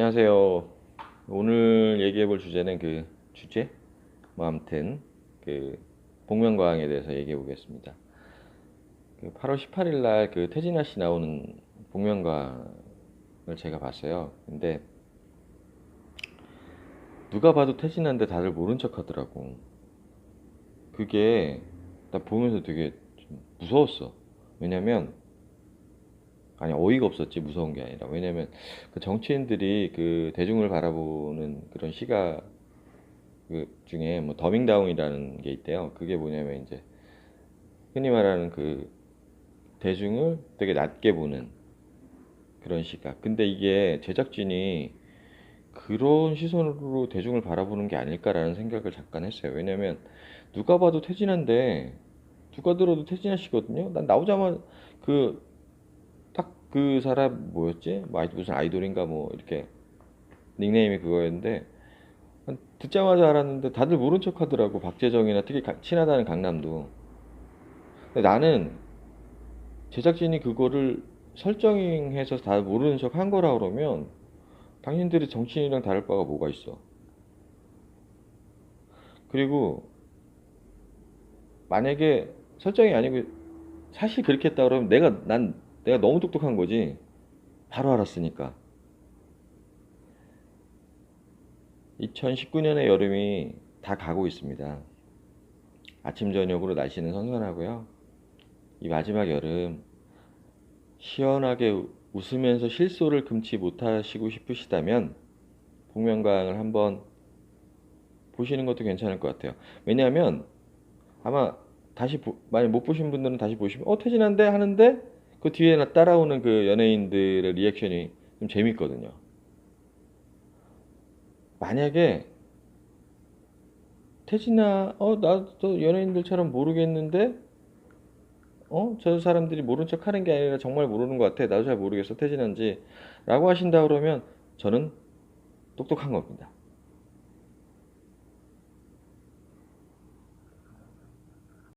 안녕하세요. 오늘 얘기해 볼 주제는 그 주제? 뭐 아무튼 그 복면가왕에 대해서 얘기해 보겠습니다. 그 8월 18일 날 그 태진아 씨 나오는 복면가왕을 제가 봤어요. 근데 누가 봐도 태진아인데 다들 모른 척 하더라고. 그게 나 보면서 되게 좀 무서웠어. 왜냐면 아니 어이가 없었지 무서운 게 아니라 왜냐면 그 정치인들이 그 대중을 바라보는 그런 시각 그 중에 뭐 더밍다운이라는 게 있대요. 그게 뭐냐면 이제 흔히 말하는 그 대중을 되게 낮게 보는 그런 시각. 근데 이게 제작진이 그런 시선으로 대중을 바라보는 게 아닐까라는 생각을 잠깐 했어요. 왜냐면 누가 봐도 태진아인데 누가 들어도 태진아 씨거든요. 난 나오자마자 그딱 그 사람 뭐였지? 뭐 무슨 아이돌인가 뭐 이렇게 닉네임이 그거였는데 듣자마자 알았는데 다들 모른 척 하더라고. 박재정이나 특히 가- 친하다는 강남도. 근데 나는 제작진이 그거를 설정해서 다 모르는 척 한 거라 그러면 당신들이 정치인이랑 다를 바가 뭐가 있어. 그리고 만약에 설정이 아니고 사실 그렇게 했다 그러면 내가 난 내가 너무 똑똑한 거지. 바로 알았으니까. 2019년의 여름이 다 가고 있습니다. 아침 저녁으로 날씨는 선선하고요. 이 마지막 여름 시원하게 우- 웃으면서 실소를 금치 못하시고 싶으시다면 복면가왕을 한번 보시는 것도 괜찮을 것 같아요. 왜냐하면 아마 다시 보- 만약 못 보신 분들은 다시 보시면 어 태진한데 하는데 그 뒤에 나 따라오는 그 연예인들의 리액션이 좀 재밌거든요. 만약에 태진아 어 나도 연예인들처럼 모르겠는데 어 저 사람들이 모른 척 하는 게 아니라 정말 모르는 것 같아 나도 잘 모르겠어 태진한지 라고 하신다 그러면 저는 똑똑한 겁니다.